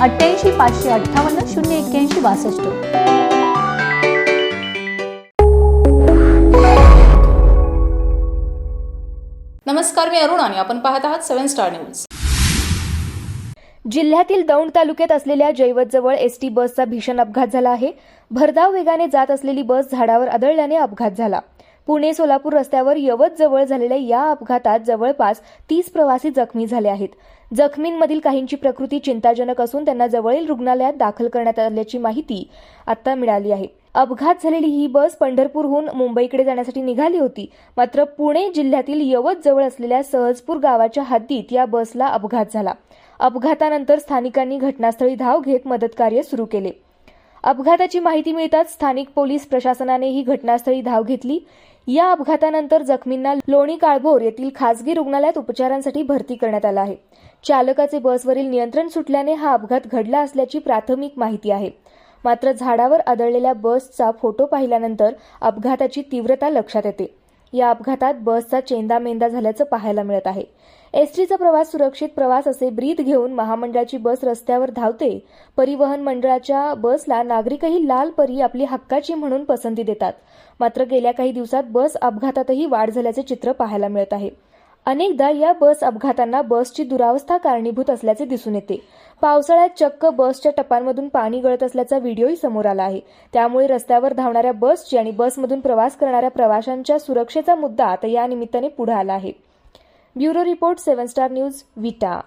अठ्ठ्याऐंशी पाचशे अठ्ठावन्न शून्य एक्क्याऐंशी बासष्ट. नमस्कार मी अरुण आणि आपण पाहत आहात सेव्हन स्टार न्यूज. जिल्ह्यातील दौंड तालुक्यात असलेल्या जैवतजवळ एस टी बसचा भीषण अपघात झाला आहे. भरधाव वेगाने जात असलेली बस झाडावर आदळल्याने अपघात झाला. पुणे सोलापूर रस्त्यावर यवत जवळ झालेल्या या अपघातात जवळपास तीस प्रवासी जखमी झाले आहेत. जखमींमधील काहींची प्रकृती चिंताजनक असून त्यांना जवळील रुग्णालयात दाखल करण्यात आल्याची माहिती आता मिळाली आहे. अपघात झालेली ही बस पंढरपूरहून मुंबईकडे जाण्यासाठी निघाली होती. मात्र पुणे जिल्ह्यातील यवत जवळ असलेल्या सहजपूर गावाच्या हद्दीत या बसला अपघात झाला. अपघातानंतर स्थानिकांनी घटनास्थळी धाव घेत मदतकार्य सुरू केले. अपघाताची माहिती मिळताच स्थानिक पोलीस प्रशासनाने ही घटनास्थळी धाव घेतली. या अपघातानंतर जखमींना लोणी काळभोर येथील खासगी रुग्णालयात उपचारांसाठी भरती करण्यात आलं आहे. चालकाचे बसवरील नियंत्रण सुटल्याने हा अपघात घडला असल्याची प्राथमिक माहिती आहे. मात्र झाडावर आदळलेल्या बसचा फोटो पाहिल्यानंतर अपघाताची तीव्रता लक्षात येते. या अपघातात बसचा चेंदामेंदा झाल्याचं पाहायला मिळत आहे. एसटीचा प्रवास सुरक्षित प्रवास असे ब्रीद घेऊन महामंडळाची बस रस्त्यावर धावते. परिवहन मंडळाच्या बसला नागरिकही लाल परी आपली हक्काची म्हणून पसंती देतात. मात्र गेल्या काही दिवसात बस अपघातातही वाढ झाल्याचे चित्र पाहायला मिळत आहे. अनेकदा या बस अपघातांना बसची दुरावस्था कारणीभूत असल्याचे दिसून येते. पावसाळ्यात चक्क बसच्या टपांमधून पाणी गळत असल्याचा व्हिडिओही समोर आला आहे. त्यामुळे रस्त्यावर धावणाऱ्या बसची आणि बसमधून प्रवास करणाऱ्या प्रवाशांच्या सुरक्षेचा मुद्दा आता या निमित्ताने पुढे आला आहे. Bureau report seven star news Vita.